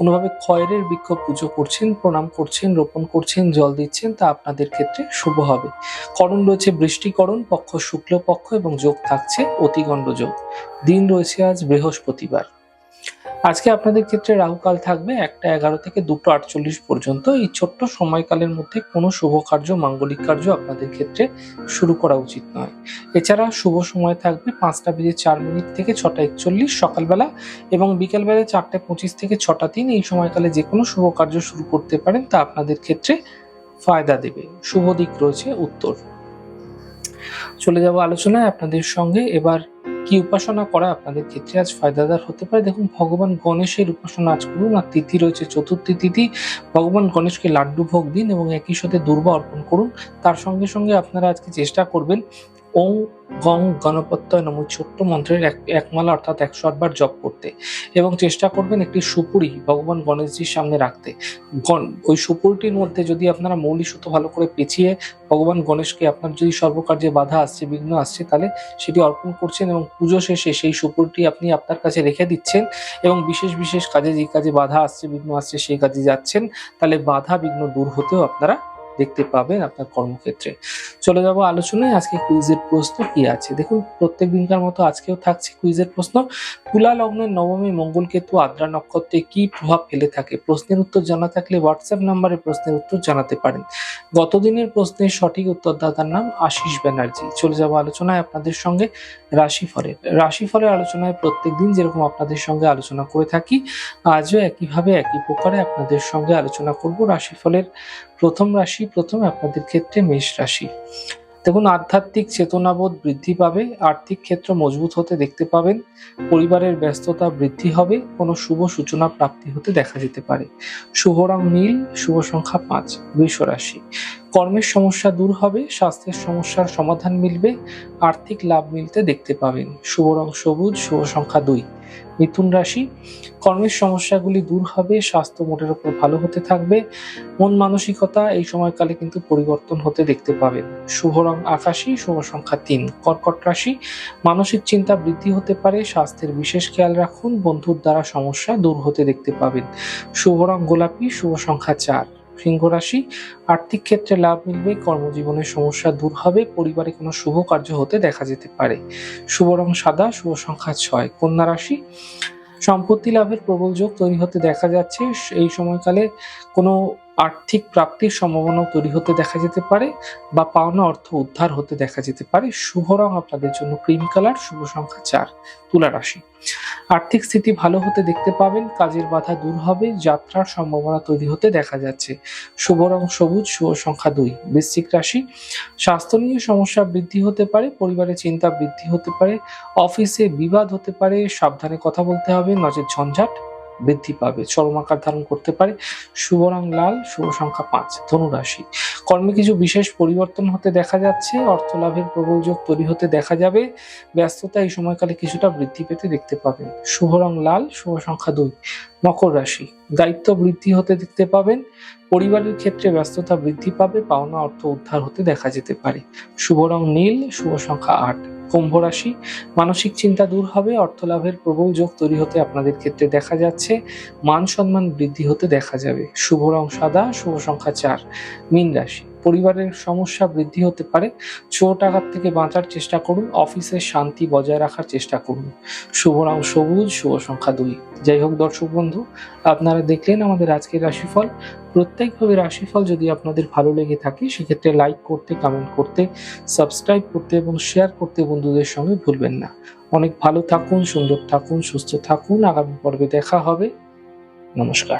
কোনোভাবে খয়ের বৃক্ষ পুজো করছেন, প্রণাম করছেন, রোপণ করছেন, জল দিচ্ছেন, তা আপনাদের ক্ষেত্রে শুভ হবে। করণ রয়েছে বৃষ্টিকরণ, পক্ষ শুক্ল পক্ষ এবং যোগ থাকছে অতিগণ্ড যোগ। দিন রয়েছে আজ বৃহস্পতিবার। আজকে আপনাদের ক্ষেত্রে রাহুকাল থাকবে একটা এগারো থেকে দুটো আটচল্লিশ পর্যন্ত। এই ছোট্ট সময়কালের মধ্যে কোনো শুভ কার্য, মাঙ্গলিক কার্য আপনাদের ক্ষেত্রে শুরু করা উচিত নয়। এছাড়া শুভ সময় থাকবে পাঁচটা বেজে চার মিনিট থেকে ছটা একচল্লিশ সকালবেলা এবং বিকেলবেলা চারটে পঁচিশ থেকে ছটা তিন এই সময়কালে যে কোনো শুভ কার্য শুরু করতে পারেন, তা আপনাদের ক্ষেত্রে ফায়দা দেবে। শুভ দিক রয়েছে উত্তর। চলে যাব আলোচনায় আপনাদের সঙ্গে। এবার কি উপাসনা করা আপনাদের ক্ষেত্রে আজ ফায়দাদার হতে পারে? দেখুন, ভগবান গণেশের উপাসনা আজ করুন, আর তিথি রয়েছে চতুর্থী তিথি। ভগবান গণেশকে লাড্ডু ভোগ দিন এবং একই সাথে দুর্বা অর্পণ করুন। তার সঙ্গে সঙ্গে আপনারা আজকে চেষ্টা করবেন ওং গং গণপত্যয় নম ছোট্ট মন্ত্রের এক একমালা অর্থাৎ একশো আটবার জপ করতে। এবং চেষ্টা করবেন একটি সুপুরি ভগবান গণেশজির সামনে রাখতে। গণ ওই সুপুরিটির মধ্যে যদি আপনারা মৌলি সুতো ভালো করে পেঁচিয়ে ভগবান গণেশকে আপনার যদি সর্বকার্যে বাধা আসছে, বিঘ্ন আসছে, তাহলে সেটি অর্পণ করছেন এবং পুজো শেষে সেই সুপুরিটি আপনি আপনার কাছে রেখে দিচ্ছেন এবং বিশেষ বিশেষ কাজে যে কাজে বাধা আসছে, বিঘ্ন আসছে, সেই কাজে যাচ্ছেন, তাহলে বাধা বিঘ্ন দূর হতেও আপনারা দেখতে পাবেন আপনার কর্মক্ষেত্রে। চলে যাব আলোচনায়, আজকে কুইজের প্রশ্ন কি আছে? দেখুন, প্রত্যেক দিনকার মতো আজকেও থাকছে কুইজের প্রশ্ন। তুলা লগ্নের নবমী মঙ্গল কেতু আদ্রা নক্ষত্রে কি প্রভাব ফেলে থাকে? প্রশ্নের উত্তর জানা থাকলে হোয়াটসঅ্যাপ নাম্বারে প্রশ্নের উত্তর জানাতে পারেন। গতদিনের প্রশ্নের সঠিক উত্তরদাতার নাম আশিস ব্যানার্জি। চলে যাব আলোচনায় আপনাদের সঙ্গে রাশিফলের। রাশিফলের আলোচনায় প্রত্যেক দিন যেরকম আপনাদের সঙ্গে আলোচনা করে থাকি, আজও একইভাবে একই প্রকারে আপনাদের সঙ্গে আলোচনা করব রাশিফলের প্রথম রাশি প্রথমে আপনাদের ক্ষেত্রে মেষ রাশি। দেখুন, আধ্যাত্মিক চেতনাবোধ বৃদ্ধি পাবে, আর্থিক ক্ষেত্র মজবুত হতে দেখতে পাবেন, পরিবারের ব্যস্ততা বৃদ্ধি হবে, কোনো শুভ সূচনা প্রাপ্তি হতে দেখা যেতে পারে। শুভ রং নীল, শুভ সংখ্যা পাঁচ বৃষ রাশি। কর্মের সমস্যা দূর হবে, স্বাস্থ্যের সমস্যার সমাধান মিলবে, আর্থিক লাভ মিলতে দেখতে পাবেন। শুভ রং সবুজ, শুভ সংখ্যা দুই। মিথুন রাশি, কর্মের সমস্যাগুলি দূর হবে, স্বাস্থ্য মোটের উপর ভালো হতে থাকবে, মন মানসিকতা এই সময়কালে কিন্তু পরিবর্তন হতে দেখতে পাবেন। শুভ রং আকাশী, শুভ সংখ্যা তিন। কর্কট রাশি, মানসিক চিন্তা বৃদ্ধি হতে পারে, স্বাস্থ্যের বিশেষ খেয়াল রাখুন, বন্ধুর দ্বারা সমস্যা দূর হতে দেখতে পাবেন। শুভ রং গোলাপি, শুভ সংখ্যা চার। সিংহ রাশি, আর্থিক ক্ষেত্রে লাভ মিলবে কর্মজীবনের সমস্যা দূর হবে, পরিবারে কোনো শুভ কার্য হতে দেখা যেতে পারে। শুভ রং সাদা, শুভ সংখ্যা ছয়। কন্যা রাশি, সম্পত্তি লাভের প্রবল যোগ তৈরি হতে দেখা যাচ্ছে। এই সময়কালে কোনো আর্থিক প্রাপ্তির সম্ভাবনাও তৈরি হতে দেখা যেতে পারে বা পাওনা অর্থ উদ্ধার হতে দেখা যেতে পারে। শুভ রং আপনাদের জন্য ক্রিম কালার, শুভ সংখ্যা চার। তুলা রাশি আর্থিক স্থিতি ভালো হতে দেখতে পাবেন, কাজের বাধা দূর হবে, যাত্রার সম্ভাবনা তৈরি হতে দেখা যাচ্ছে। শুভ রং সবুজ, শুভ সংখ্যা দুই। বৃশ্চিক রাশি, স্বাস্থ্য নিয়ে সমস্যা বৃদ্ধি হতে পারে পরিবারে চিন্তা বৃদ্ধি হতে পারে, অফিসে বিবাদ হতে পারে, সাবধানে কথা বলতে হবে, নজর ঝঞ্ঝাট। বৃদ্ধি পাবে। চরম আকার ধারণ করতে পারে। শুভ রং লাল, শুভ সংখ্যা পাঁচ ধনুরাশি কর্মে কিছু বিশেষ পরিবর্তন হতে দেখা যাচ্ছে। অর্থ লাভের প্রবল যোগ তৈরি হতে দেখা যাবে। ব্যস্ততা এই সময়কালে কিছুটা বৃদ্ধি পেতে দেখতে পাবেন। শুভ রং লাল, শুভ সংখ্যা দুই, মকর রাশি। দায়িত্ব বৃদ্ধি হতে দেখতে পাবেন। পরিবারের ক্ষেত্রে ব্যস্ততা বৃদ্ধি পাবে। পাওনা অর্থ উদ্ধার হতে দেখা যেতে পারে। শুভ রং নীল, শুভ সংখ্যা আট। কুম্ভ রাশি। মানসিক চিন্তা দূর হবে অর্থ লাভের প্রবল যোগ তৈরি হতে আপনাদের ক্ষেত্রে দেখা যাচ্ছে, মান সম্মান বৃদ্ধি হতে দেখা যাবে। শুভ রং সাদা, শুভ সংখ্যা চার। মীন রাশি। পরিবারের সমস্যা বৃদ্ধি হতে পারে। চোট আঘাত থেকে বাঁচার চেষ্টা করুন। অফিসের শান্তি বজায় রাখার চেষ্টা করুন। শুভ রং সবুজ, শুভ সংখ্যা দুই। যাই হোক দর্শক বন্ধু, আপনারা দেখলেন আমাদের আজকের রাশিফল। প্রত্যেকভাবে রাশিফল যদি আপনাদের ভালো লেগে থাকে, সেক্ষেত্রে লাইক করতে কমেন্ট করতে সাবস্ক্রাইব করতে এবং শেয়ার করতে বন্ধুদের সঙ্গে ভুলবেন না। অনেক ভালো থাকুন, সুন্দর থাকুন, সুস্থ থাকুন। আগামী পর্বে দেখা হবে। নমস্কার।